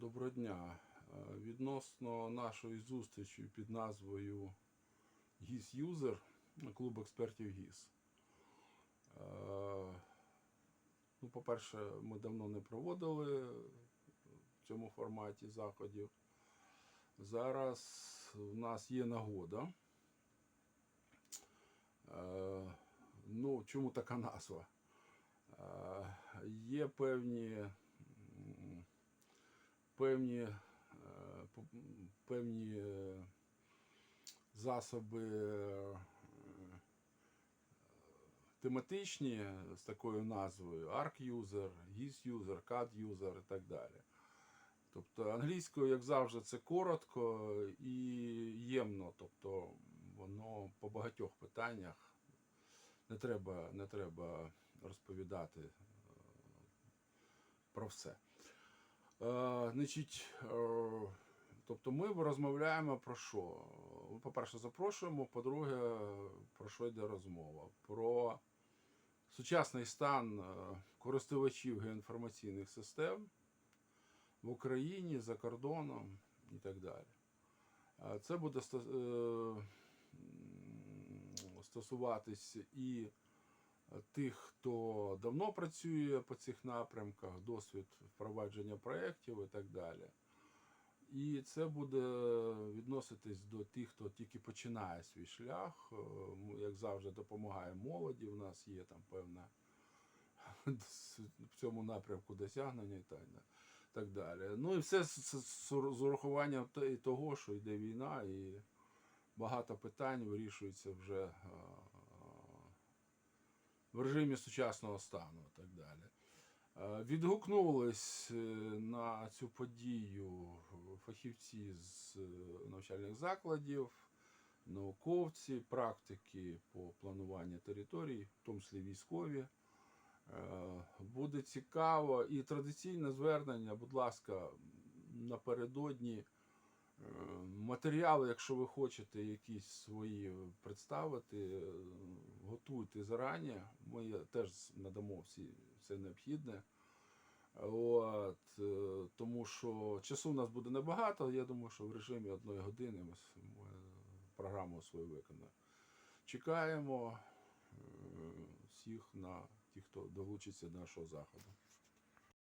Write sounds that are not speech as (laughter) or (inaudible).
Доброго дня. Е, Відносно нашої зустрічі під назвою GIS User, клуб експертів ГІС. Е, Ну, по-перше, ми давно не проводили в цьому форматі заходів. Зараз в нас є нагода. Е, Ну, чому така назва? Є певні певні, е, певні е, засоби е, тематичні з такою назвою ArcUser, GIS-User, CAD-User і так далі. Тобто англійською, як завжди, це коротко і ємно. Тобто воно по багатьох питаннях не треба, не треба розповідати про все. Е, значить, е, тобто ми розмовляємо про що? Ми, По-перше, запрошуємо, по-друге, про що йде розмова? Про сучасний стан е, користувачів геоінформаційних систем в Україні, за кордоном і так далі. Це буде стосуватись і тих, хто давно працює по цих напрямках, досвід впровадження проєктів і так далі. І це буде відноситись до тих, хто тільки починає свій шлях. Е, Як завжди, допомагає молоді. У нас є там певна (laughs) в цьому напрямку досягнення і так далі. Ну і все з, урахуванням того, що йде війна, і багато питань вирішується вже е, в режимі сучасного стану і так далі. Е, Відгукнулись е, на цю подію фахівці з е, навчальних закладів, науковці, практики по плануванню територій, в тому числі військові. Буде цікаво і традиційне звернення, будь ласка, напередодні матеріали, якщо ви хочете якісь свої представити, готуйте зарані. Ми теж надамо всі все необхідне. От, е, тому що часу у нас буде небагато. Я думаю, що в режимі одної години ми, програму свою виконаємо. Чекаємо е, всіх на тих, хто долучиться до нашого заходу.